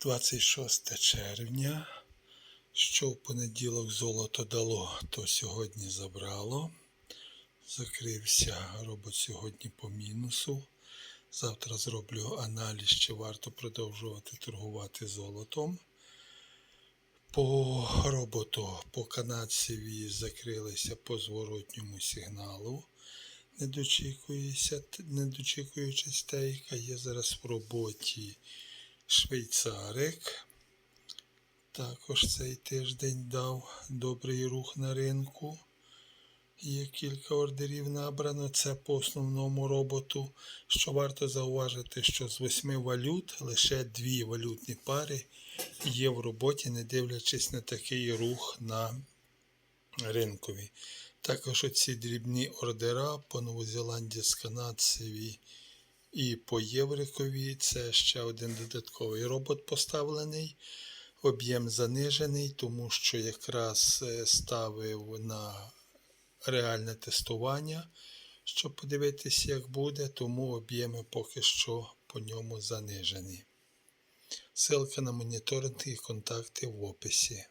26 червня. Що в понеділок золото дало, то сьогодні забрало. Закрився робот сьогодні по мінусу. Завтра зроблю аналіз, чи варто продовжувати торгувати золотом. По роботу по канадцеві закрилися по зворотньому сигналу. Не дочікуючись тейка, є зараз в роботі швейцарик. Також цей тиждень дав добрий рух на ринку. Є кілька ордерів набрано. Це по основному роботу. Що варто зауважити, що з восьми валют лише дві валютні пари є в роботі, не дивлячись на такий рух на ринкові. Також оці дрібні ордера по Новозеландії з канадцеві і по Єврикові. Це ще один додатковий робот поставлений. Об'єм занижений, тому що якраз е, ставив на реальне тестування, щоб подивитися, як буде, тому об'єми поки що по ньому занижені. Ссылка на моніторинг і контакти в описі.